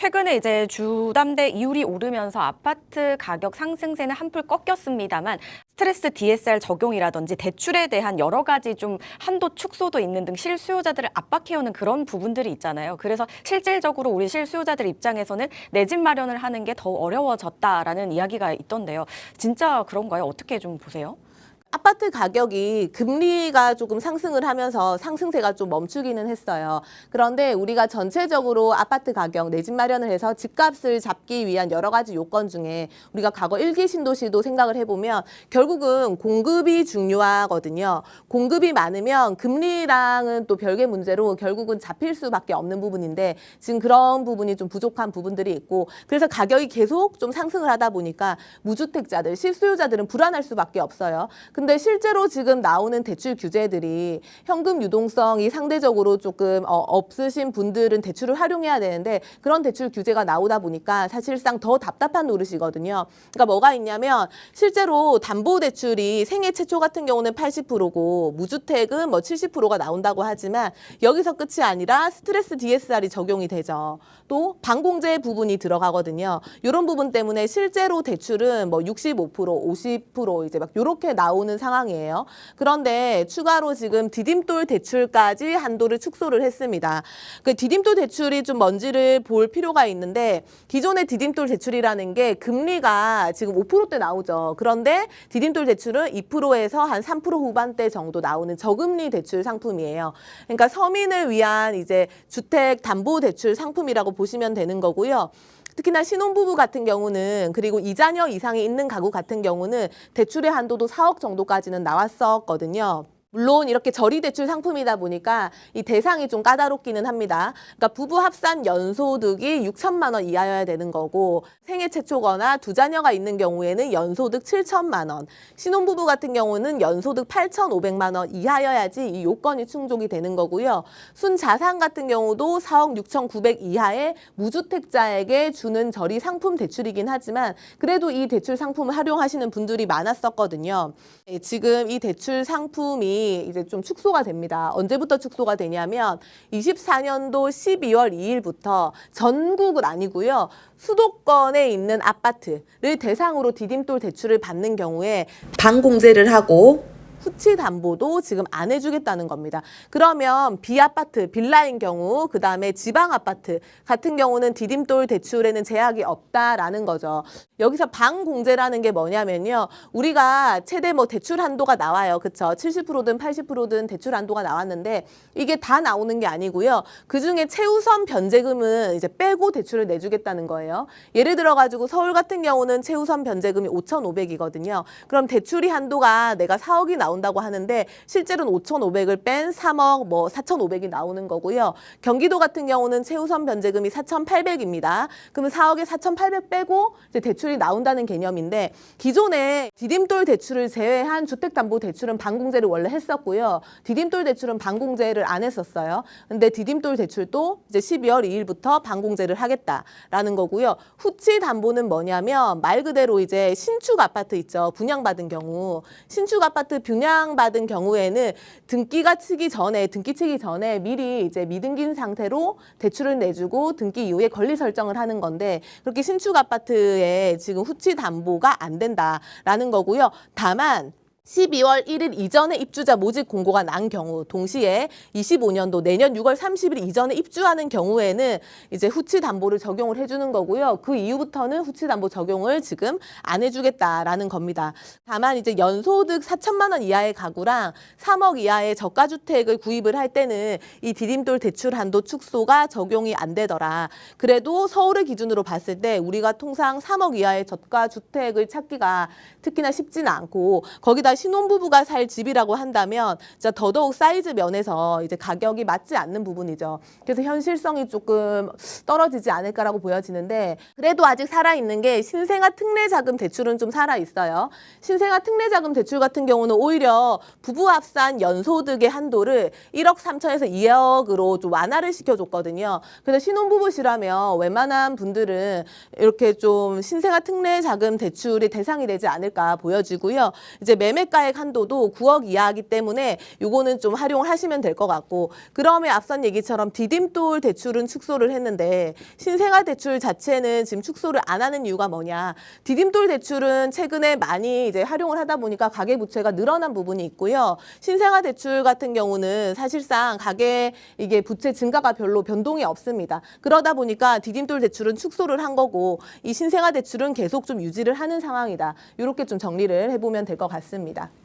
최근에 이제 주담대 이율이 오르면서 아파트 가격 상승세는 한풀 꺾였습니다만 스트레스 DSR 적용이라든지 대출에 대한 여러 가지 좀 한도 축소도 있는 등 실수요자들을 압박해오는 그런 부분들이 있잖아요. 그래서 실질적으로 우리 실수요자들 입장에서는 내 집 마련을 하는 게 더 어려워졌다라는 이야기가 있던데요. 진짜 그런가요? 어떻게 좀 보세요? 아파트 가격이 금리가 조금 상승을 하면서 상승세가 좀 멈추기는 했어요. 그런데 우리가 전체적으로 아파트 가격, 내 집 마련을 해서 집값을 잡기 위한 여러 가지 요건 중에 우리가 과거 일기 신도시도 생각을 해보면 결국은 공급이 중요하거든요. 공급이 많으면 금리랑은 또 별개 문제로 결국은 잡힐 수밖에 없는 부분인데 지금 그런 부분이 좀 부족한 부분들이 있고 그래서 가격이 계속 좀 상승을 하다 보니까 무주택자들, 실수요자들은 불안할 수밖에 없어요. 근데 실제로 지금 나오는 대출 규제들이 현금 유동성이 상대적으로 조금 어, 없으신 분들은 대출을 활용해야 되는데 그런 대출 규제가 나오다 보니까 사실상 더 답답한 노릇이거든요. 그러니까 뭐가 있냐면 실제로 담보 대출이 생애 최초 같은 경우는 80%고 무주택은 뭐 70%가 나온다고 하지만 여기서 끝이 아니라 스트레스 DSR이 적용이 되죠. 또 방공제 부분이 들어가거든요. 이런 부분 때문에 실제로 대출은 뭐 65%, 50% 이제 막 이렇게 나오는 상황이에요. 그런데 추가로 지금 디딤돌 대출까지 한도를 축소를 했습니다. 그 디딤돌 대출이 좀 뭔지를 볼 필요가 있는데 기존의 디딤돌 대출이라는 게 금리가 지금 5%대 나오죠. 그런데 디딤돌 대출은 2%에서 한 3% 후반대 정도 나오는 저금리 대출 상품이에요. 그러니까 서민을 위한 이제 주택 담보 대출 상품이라고 보시면 되는 거고요. 특히나 신혼부부 같은 경우는 그리고 이자녀 이상이 있는 가구 같은 경우는 대출의 한도도 4억 정도까지는 나왔었거든요. 물론 이렇게 저리 대출 상품이다 보니까 이 대상이 좀 까다롭기는 합니다. 그러니까 부부 합산 연소득이 6천만 원 이하여야 되는 거고 생애 최초거나 두 자녀가 있는 경우에는 연소득 7천만 원, 신혼부부 같은 경우는 연소득 8,500만 원 이하여야지 이 요건이 충족이 되는 거고요. 순자산 같은 경우도 4억 6,900 이하의 무주택자에게 주는 저리 상품 대출이긴 하지만 그래도 이 대출 상품을 활용하시는 분들이 많았었거든요. 예, 지금 이 대출 상품이 이제 좀 축소가 됩니다. 언제부터 축소가 되냐면 24년도 12월 2일부터 전국은 아니고요. 수도권에 있는 아파트를 대상으로 디딤돌 대출을 받는 경우에 반공제를 하고 후치 담보도 지금 안 해주겠다는 겁니다. 그러면 비아파트, 빌라인 경우, 그 다음에 지방 아파트 같은 경우는 디딤돌 대출에는 제약이 없다라는 거죠. 여기서 방공제라는 게 뭐냐면요. 우리가 최대 뭐 대출 한도가 나와요. 그쵸? 70%든 80%든 대출 한도가 나왔는데 이게 다 나오는 게 아니고요. 그 중에 최우선 변제금은 이제 빼고 대출을 내주겠다는 거예요. 예를 들어가지고 서울 같은 경우는 최우선 변제금이 5,500이거든요. 그럼 대출이 한도가 내가 4억이 나 온다고 하는데 실제로는 5,500을 뺀 3억 뭐 4,500이 나오는 거고요. 경기도 같은 경우는 최우선 변제금이 4,800입니다. 그러면 4억에 4,800 빼고 이제 대출이 나온다는 개념인데 기존에 디딤돌 대출을 제외한 주택담보대출은 반공제를 원래 했었고요. 디딤돌 대출은 반공제를 안 했었어요. 근데 디딤돌 대출도 이제 12월 2일부터 반공제를 하겠다라는 거고요. 후치 담보는 뭐냐면 말 그대로 이제 신축 아파트 있죠. 분양받은 경우 신축 아파트 분양받은 경우에는 등기가 치기 전에 등기 치기 전에 미리 이제 미등기인 상태로 대출을 내주고 등기 이후에 권리 설정을 하는 건데 그렇게 신축 아파트에 지금 후치 담보가 안 된다라는 거고요. 다만 12월 1일 이전에 입주자 모집 공고가 난 경우 동시에 25년도 내년 6월 30일 이전에 입주하는 경우에는 이제 후치 담보를 적용을 해주는 거고요. 그 이후부터는 후치 담보 적용을 지금 안 해주겠다라는 겁니다. 다만 이제 연소득 4천만 원 이하의 가구랑 3억 이하의 저가 주택을 구입을 할 때는 이 디딤돌 대출 한도 축소가 적용이 안 되더라. 그래도 서울을 기준으로 봤을 때 우리가 통상 3억 이하의 저가 주택을 찾기가 특히나 쉽지는 않고 거기다 신혼부부가 살 집이라고 한다면 진짜 더더욱 사이즈 면에서 이제 가격이 맞지 않는 부분이죠. 그래서 현실성이 조금 떨어지지 않을까라고 보여지는데 그래도 아직 살아 있는 게 신생아 특례 자금 대출은 좀 살아 있어요. 신생아 특례 자금 대출 같은 경우는 오히려 부부 합산 연소득의 한도를 1억 3천에서 2억으로 좀 완화를 시켜줬거든요. 그래서 신혼부부시라면 웬만한 분들은 이렇게 좀 신생아 특례 자금 대출이 대상이 되지 않을까 보여지고요. 이제 매매 연매가액 한도도 9억 이하이기 때문에 요거는 좀 활용하시면 될 것 같고 그러면 앞선 얘기처럼 디딤돌 대출은 축소를 했는데 신생아 대출 자체는 지금 축소를 안 하는 이유가 뭐냐? 디딤돌 대출은 최근에 많이 이제 활용을 하다 보니까 가계 부채가 늘어난 부분이 있고요. 신생아 대출 같은 경우는 사실상 가계 이게 부채 증가가 별로 변동이 없습니다. 그러다 보니까 디딤돌 대출은 축소를 한 거고 이 신생아 대출은 계속 좀 유지를 하는 상황이다. 이렇게 좀 정리를 해보면 될 것 같습 니다.